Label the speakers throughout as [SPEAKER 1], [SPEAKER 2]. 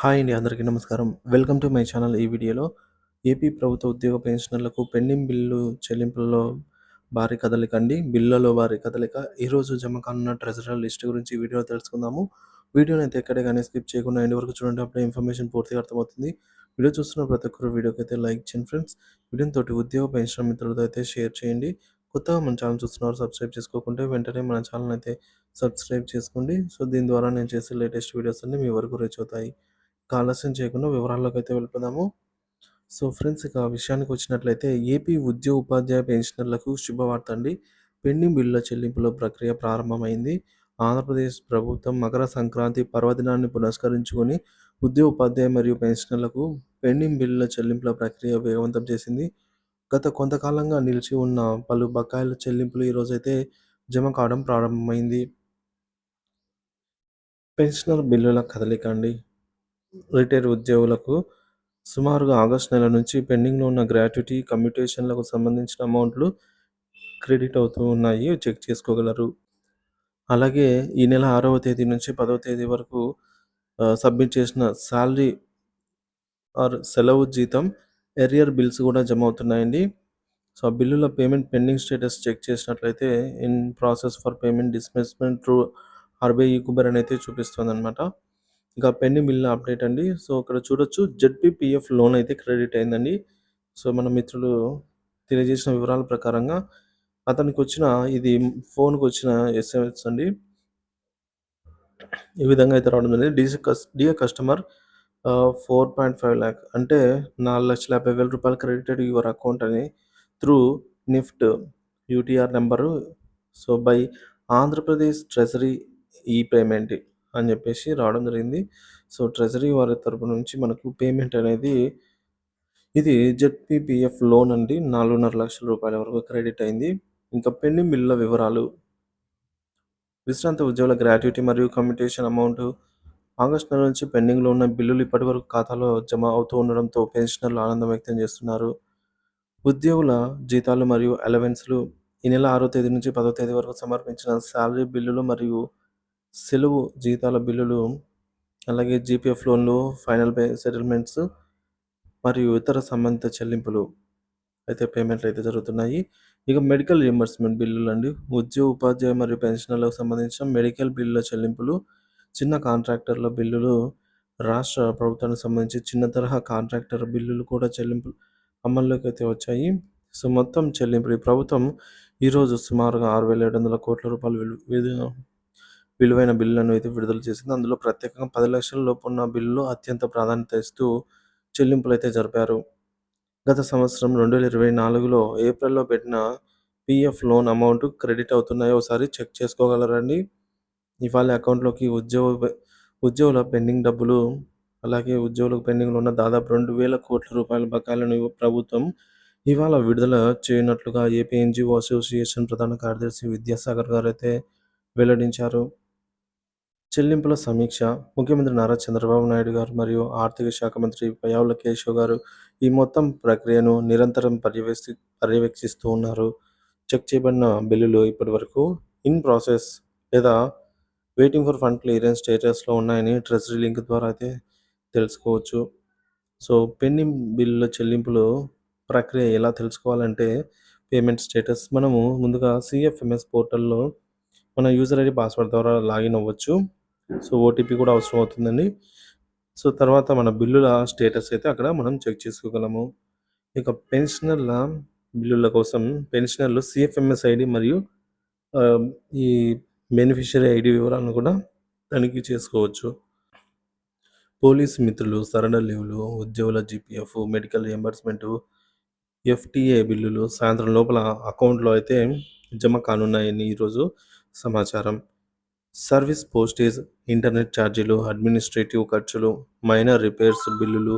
[SPEAKER 1] Hi అండి అందరికీ నమస్కారం. వెల్కమ్ టు మై ఛానల్ ఈ వీడియోలో. ఏపీ ప్రభుత్వ ఉద్యోగ పెన్షనర్లకు పెండింగ్ బిల్లు చెల్లింపుల్లో భారీ కదలిక అండి. బిల్లులో భారీ కదలిక. ఈరోజు జమ కానున్న ట్రెజరర్ లిస్ట్ గురించి వీడియో వీడియోలో తెలుసుకుందాము. వీడియోని అయితే ఎక్కడే కానీ స్కిప్ చేయకుండా ఎండ్ వరకు చూడండి అప్పుడే ఇన్ఫర్మేషన్ పూర్తిగా అర్థమవుతుంది. వీడియో చూస్తున్న ప్రతి ఒక్కరు వీడియోకి అయితే లైక్ చేయండి ఫ్రెండ్స్. వీడియోని తోటి ఉద్యోగ పెన్షన్ మిత్రులతో అయితే షేర్ చేయండి. కొత్తగా మన ఛానల్ చూస్తున్నారు సబ్స్క్రైబ్ చేసుకోకుంటే వెంటనే మన ఛానల్ అయితే సబ్స్క్రైబ్ చేసుకోండి. సో దీని ద్వారా నేను చేసే లేటెస్ట్ వీడియోస్ అన్ని మీ వరకు రీచ్ అవుతాయి. ఆలస్యం చేయకుండా వివరాల్లోకి అయితే వెళ్ళిపోదాము. సో ఫ్రెండ్స్ ఇక విషయానికి వచ్చినట్లయితే ఏపీ ఉద్యోగ ఉపాధ్యాయ పెన్షనర్లకు శుభవార్త అండి. పెండింగ్ బిల్లుల చెల్లింపుల ప్రక్రియ ప్రారంభమైంది. ఆంధ్రప్రదేశ్ ప్రభుత్వం మకర సంక్రాంతి పర్వదినాన్ని పురస్కరించుకొని ఉద్యోగ ఉపాధ్యాయ మరియు పెన్షనర్లకు పెండింగ్ బిల్లుల చెల్లింపుల ప్రక్రియ వేగవంతం చేసింది. గత కొంతకాలంగా నిలిచి ఉన్న పలు బకాయిల చెల్లింపులు ఈరోజైతే జమ కావడం ప్రారంభమైంది. పెన్షనర్ బిల్లుల కదలిక అండి. రిటైర్ ఉద్యోగులకు సుమారుగా ఆగస్టు నెల నుంచి పెండింగ్లో ఉన్న గ్రాట్యుటీ కమ్యూటేషన్లకు సంబంధించిన అమౌంట్లు క్రెడిట్ అవుతూ ఉన్నాయి. చెక్ చేసుకోగలరు. అలాగే ఈ నెల ఆరవ తేదీ నుంచి పదవ తేదీ వరకు సబ్మిట్ చేసిన శాలరీ ఆర్ సెలవు జీతం ఎరియర్ బిల్స్ కూడా జమ అవుతున్నాయండి. సో ఆ బిల్లుల పేమెంట్ పెండింగ్ స్టేటస్ చెక్ చేసినట్లయితే in process for payment disbursement through RBI Kuber అని అయితే చూపిస్తుంది అనమాట ఇంకా పెండింగ్ బిల్ అప్డేట్ అండి. సో ఇక్కడ చూడొచ్చు జెడ్పీపీఎఫ్ లోన్ అయితే క్రెడిట్ అయిందండి. సో మన మిత్రులు తెలియజేసిన వివరాల ప్రకారంగా అతనికి వచ్చిన ఇది ఫోన్కి వచ్చిన ఎస్ఎంఎస్ అండి. ఈ విధంగా అయితే రావడం జరిగింది. డిసి కస్ dear customer four point five lakh అంటే నాలుగు లక్షల యాభై వేల రూపాయలు క్రెడిటెడ్ యువర్ అకౌంట్ అని through NEFT UTR number. So by Andhra Pradesh treasury e payment. అని చెప్పేసి రావడం జరిగింది. సో ట్రెజరీ వారి తరపు నుంచి మనకు పేమెంట్ అనేది ఇది జెడ్పీపీఎఫ్ లోన్ అండి. నాలుగున్నర లక్షల రూపాయల వరకు క్రెడిట్ అయింది. ఇంకా పెండింగ్ బిల్లుల వివరాలు విశ్రాంతి ఉద్యోగుల గ్రాట్యుటీ మరియు కమ్యూటేషన్ అమౌంట్ ఆగస్టు నెల నుంచి పెండింగ్లో ఉన్న బిల్లులు ఇప్పటి వరకు ఖాతాలో జమ అవుతూ ఉండడంతో పెన్షనర్లు ఆనందం వ్యక్తం చేస్తున్నారు. ఉద్యోగుల జీతాలు మరియు అలవెన్స్లు ఈ నెల ఆరో తేదీ నుంచి పదో తేదీ వరకు సమర్పించిన శాలరీ బిల్లులు మరియు సెలవు జీతాల బిల్లులు అలాగే జీపీఎఫ్ లోన్లు ఫైనల్ పే సెటిల్మెంట్స్ మరియు ఇతర సంబంధిత చెల్లింపులు అయితే పేమెంట్లు అయితే జరుగుతున్నాయి. ఇక మెడికల్ రియంబర్స్మెంట్ బిల్లులు అండి. ఉద్యోగ ఉపాధ్యాయ మరియు పెన్షనర్లకు సంబంధించిన మెడికల్ బిల్లుల చెల్లింపులు చిన్న కాంట్రాక్టర్ల బిల్లులు రాష్ట్ర ప్రభుత్వానికి సంబంధించి చిన్న తరహా కాంట్రాక్టర్ బిల్లులు కూడా చెల్లింపులు అమల్లోకి అయితే వచ్చాయి. సో మొత్తం చెల్లింపులు. ఈ ప్రభుత్వం ఈరోజు సుమారుగా ఆరు వేల ఏడు వందల కోట్ల రూపాయలు విలువ విలువైన బిల్లులను అయితే విడుదల చేసింది. అందులో ప్రత్యేకంగా పది లక్షల లోపు ఉన్న బిల్లు అత్యంత ప్రాధాన్యత ఇస్తూ చెల్లింపులు అయితే జరిపారు. గత సంవత్సరం రెండు వేల ఇరవై నాలుగులో ఏప్రిల్లో పెట్టిన పిఎఫ్ లోన్ అమౌంట్ క్రెడిట్ అవుతున్నాయో ఒకసారి చెక్ చేసుకోగలరండి. ఇవాళ అకౌంట్లోకి ఉద్యోగ ఉద్యోగుల పెండింగ్ డబ్బులు అలాగే ఉద్యోగులకు పెండింగ్లో ఉన్న దాదాపు రెండు వేల కోట్ల రూపాయల బకాయిలను ప్రభుత్వం ఇవాళ విడుదల చేయనట్లుగా ఏపీ ఎన్జిఓ అసోసియేషన్ ప్రధాన కార్యదర్శి విద్యాసాగర్ గారు అయితే వెల్లడించారు. చెల్లింపుల సమీక్ష. ముఖ్యమంత్రి నారా చంద్రబాబు నాయుడు గారు మరియు ఆర్థిక శాఖ మంత్రి పయావుల కేశవ్ గారు ఈ మొత్తం ప్రక్రియను నిరంతరం పర్యవేక్షి పర్యవేక్షిస్తూ ఉన్నారు. చెక్ చేయబడిన బిల్లులు ఇప్పటి వరకు ఇన్ ప్రాసెస్ లేదా వెయిటింగ్ ఫర్ ఫండ్ క్లియరెన్స్ స్టేటస్లో ఉన్నాయని ట్రెజరీ లింక్ ద్వారా అయితే తెలుసుకోవచ్చు. సో పెండింగ్ బిల్లుల చెల్లింపులు ప్రక్రియ ఎలా తెలుసుకోవాలంటే పేమెంట్ స్టేటస్ మనము ముందుగా సిఎఫ్ఎంఎస్ పోర్టల్లో మన యూజర్ ఐడి పాస్వర్డ్ ద్వారా లాగిన్ అవ్వచ్చు. సో ఓటీపీ కూడా అవసరం అవుతుందండి. సో తర్వాత మన బిల్లుల స్టేటస్ అయితే అక్కడ మనం చెక్ చేసుకోగలము. ఇక పెన్షనర్ల బిల్లుల కోసం పెన్షనర్లు సిఎఫ్ఎంఎస్ ఐడి మరియు ఈ బెనిఫిషియరీ ఐడి వివరాలను కూడా తనిఖీ చేసుకోవచ్చు. పోలీస్ మిత్రులు సరళ లీవులు ఉద్యోగుల జీపీఎఫ్ మెడికల్ రియంబర్స్మెంట్ ఎఫ్టీఏ బిల్లులు సాయంత్రం లోపల అకౌంట్లో అయితే జమ కానున్నాయని ఈరోజు సమాచారం. సర్వీస్ పోస్టేజ్ ఇంటర్నెట్ ఛార్జీలు అడ్మినిస్ట్రేటివ్ ఖర్చులు మైనర్ రిపేర్స్ బిల్లులు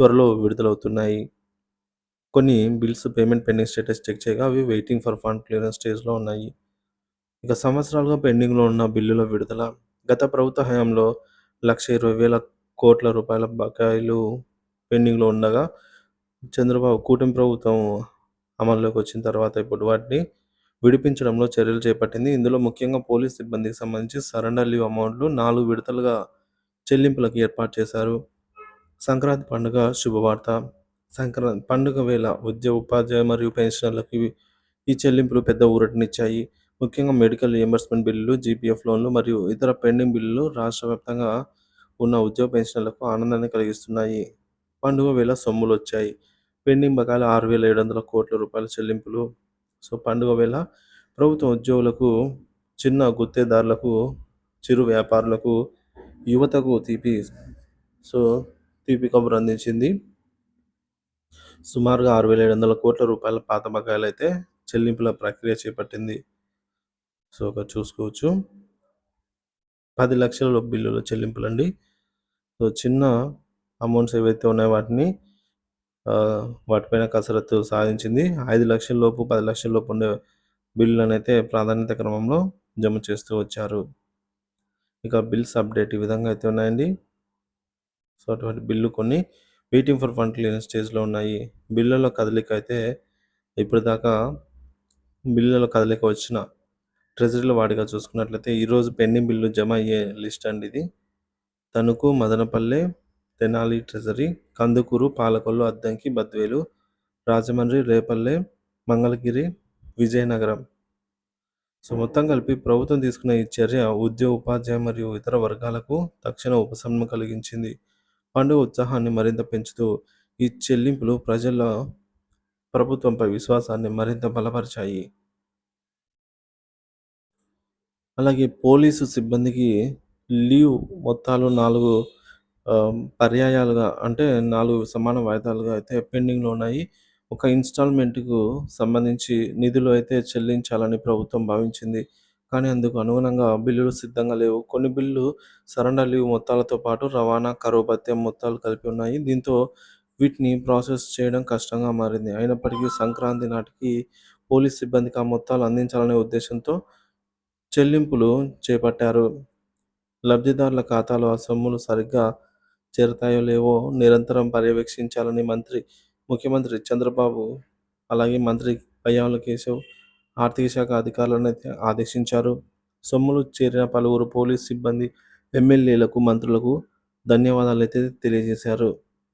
[SPEAKER 1] త్వరలో విడుదలవుతున్నాయి. కొన్ని bills payment pending status check చేయగా అవి వెయిటింగ్ ఫర్ ఫండ్ క్లియరెన్స్ స్టేజ్లో ఉన్నాయి. ఇక సంవత్సరాలుగా పెండింగ్లో ఉన్న బిల్లుల విడుదల గత ప్రభుత్వ హయాంలో లక్ష ఇరవై వేల కోట్ల రూపాయల బకాయిలు పెండింగ్లో ఉండగా చంద్రబాబు కూటమి ప్రభుత్వం అమల్లోకి వచ్చిన తర్వాత ఇప్పుడు వాటిని విడిపించడంలో చర్యలు చేపట్టింది. ఇందులో ముఖ్యంగా పోలీస్ సిబ్బందికి సంబంధించి సరెండర్ లీవ్ అమౌంట్లు నాలుగు విడతలుగా చెల్లింపులకు ఏర్పాటు చేశారు. సంక్రాంతి పండుగ శుభవార్త. సంక్రాంతి పండుగ వేళ ఉద్యోగ ఉపాధ్యాయ మరియు పెన్షనర్లకు ఈ చెల్లింపులు పెద్ద ఊరటనిచ్చాయి. ముఖ్యంగా మెడికల్ రియంబర్స్మెంట్ బిల్లులు జీపీఎఫ్ లోన్లు మరియు ఇతర పెండింగ్ బిల్లులు రాష్ట్ర వ్యాప్తంగా ఉన్న ఉద్యోగ పెన్షనర్లకు ఆనందాన్ని కలిగిస్తున్నాయి. పండుగ వేళ సొమ్ములు వచ్చాయి పెండింగ్ బకాయిలు ఆరు వేల ఏడు వందల కోట్ల రూపాయల చెల్లింపులు సో పండుగ వేళ ప్రభుత్వ ఉద్యోగులకు చిన్న గుత్తేదారులకు చిరు వ్యాపారులకు యువతకు తీపి సో తీపి కబురు అందించింది. సుమారుగా ఆరు వేల ఏడు వందల కోట్ల రూపాయల పాత బకాయిలు అయితే చెల్లింపుల ప్రక్రియ చేపట్టింది. సో ఒక చూసుకోవచ్చు. పది లక్షల బిల్లుల చెల్లింపులండి. సో చిన్న అమౌంట్స్ ఏవైతే ఉన్నాయో వాటిని వాటిపైన కసరత్తు సాధించింది. ఐదు లక్షల లోపు పది లక్షల లోపు ఉండే బిల్లులను అయితే ప్రాధాన్యత క్రమంలో జమ చేస్తూ వచ్చారు. ఇక బిల్స్ అప్డేట్ ఈ విధంగా అయితే ఉన్నాయండి. సో అటువంటి బిల్లు కొన్ని వెయిటింగ్ ఫర్ ఫండ్ క్లియరెన్స్ స్టేజ్లో ఉన్నాయి. బిల్లుల కదలిక అయితే ఇప్పటిదాకా బిల్లుల కదలిక వచ్చిన ట్రెజరీల వాడిగా చూసుకున్నట్లయితే ఈరోజు పెండింగ్ బిల్లు జమ అయ్యే లిస్ట్ అండి ఇది. తణుకు మదనపల్లె తెనాలి ట్రెజరీ కందుకూరు పాలకొల్లు అద్దంకి బద్వేలు రాజమండ్రి రేపల్లె మంగళగిరి విజయనగరం. సో మొత్తం కలిపి ప్రభుత్వం తీసుకున్న ఈ చర్య ఉద్యోగ ఉపాధ్యాయ మరియు ఇతర వర్గాలకు తక్షణ ఉపశమనం కలిగించింది. పండుగ ఉత్సాహాన్ని మరింత పెంచుతూ ఈ చెల్లింపులు ప్రజల ప్రభుత్వంపై విశ్వాసాన్ని మరింత బలపరిచాయి. అలాగే పోలీసు సిబ్బందికి లీవ్ మొత్తాలు నాలుగు పర్యాయాలుగా అంటే నాలుగు సమాన వాయిదాలుగా అయితే పెండింగ్లో ఉన్నాయి. ఒక ఇన్స్టాల్మెంట్కు సంబంధించి నిధులు అయితే చెల్లించాలని ప్రభుత్వం భావించింది. కానీ అందుకు అనుగుణంగా బిల్లులు సిద్ధంగా లేవు. కొన్ని బిల్లు సరెండర్ లీవ్ మొత్తాలతో పాటు రవాణా కరువు భత్యం మొత్తాలు కలిపి ఉన్నాయి. దీంతో వీటిని ప్రాసెస్ చేయడం కష్టంగా మారింది. అయినప్పటికీ సంక్రాంతి నాటికి పోలీస్ సిబ్బందికి ఆ మొత్తాలు అందించాలనే ఉద్దేశంతో చెల్లింపులు చేపట్టారు. లబ్ధిదారుల ఖాతాలో ఆ సొమ్ములు సరిగ్గా చేరతాయో లేవో నిరంతరం పర్యవేక్షించాలని మంత్రి ముఖ్యమంత్రి చంద్రబాబు అలాగే మంత్రి పయ్యావుల కేశవ్ ఆర్థిక శాఖ అధికారులను అయితే ఆదేశించారు. సొమ్ములు చేరిన పలువురు పోలీస్ సిబ్బంది ఎమ్మెల్యేలకు మంత్రులకు ధన్యవాదాలు అయితే తెలియజేశారు.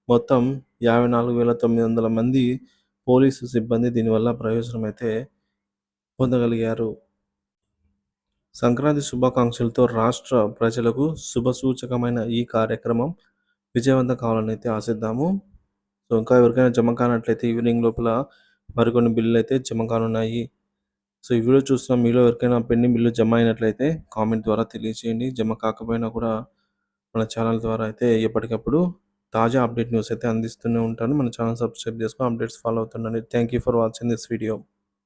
[SPEAKER 1] మొత్తం యాభై నాలుగు వేల తొమ్మిది వందల మంది పోలీసు సిబ్బంది దీనివల్ల ప్రయోజనం అయితే పొందగలిగారు. సంక్రాంతి శుభాకాంక్షలతో రాష్ట్ర ప్రజలకు శుభసూచకమైన ఈ కార్యక్రమం విజయవంతం కావాలని అయితే ఆశిద్దాము. సో ఇంకా ఎవరికైనా జమ కానట్లయితే ఈవినింగ్ లోపల మరికొన్ని బిల్లులు అయితే జమ కానున్నాయి. సో ఈ వీడియో చూస్తున్న మీలో ఎవరికైనా పెండింగ్ బిల్లు జమ అయినట్లయితే కామెంట్ ద్వారా తెలియజేయండి జమ కాకపోయినా కూడా మన ఛానల్ ద్వారా అయితే ఎప్పటికప్పుడు తాజా అప్డేట్ న్యూస్ అయితే అందిస్తూనే ఉంటాను. మన ఛానల్ సబ్స్క్రైబ్ చేసుకుని updates follow అవుతుండండి. Thank you for watching this video.